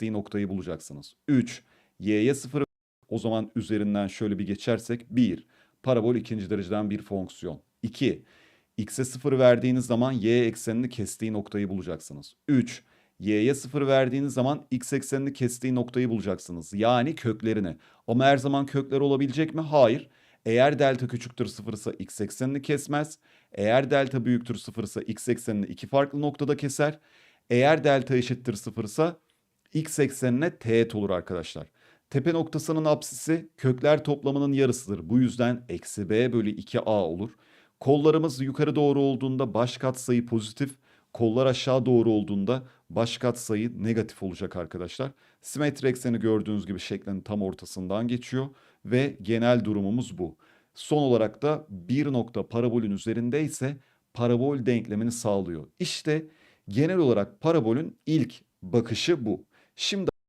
kestiği noktayı bulacaksınız. 3. Y'ye 0 o zaman üzerinden şöyle bir geçersek 1. Parabol ikinci dereceden bir fonksiyon. 2. X'e 0 verdiğiniz zaman y eksenini kestiği noktayı bulacaksınız. 3. Y'ye 0 verdiğiniz zaman x eksenini kestiği noktayı bulacaksınız. Yani köklerini. Ama her zaman kökler olabilecek mi? Hayır. Eğer delta küçüktür 0 ise x eksenini kesmez. Eğer delta büyüktür 0 ise x eksenini iki farklı noktada keser. Eğer delta eşittir 0 ise x eksenine teğet olur arkadaşlar. Tepe noktasının apsisi kökler toplamının yarısıdır. Bu yüzden eksi b bölü 2a olur. Kollarımız yukarı doğru olduğunda baş katsayı pozitif, kollar aşağı doğru olduğunda baş katsayı negatif olacak arkadaşlar. Simetri ekseni gördüğünüz gibi şeklin tam ortasından geçiyor ve genel durumumuz bu. Son olarak da bir nokta parabolün üzerinde ise parabol denklemini sağlıyor. İşte genel olarak parabolün ilk bakışı bu. 심다.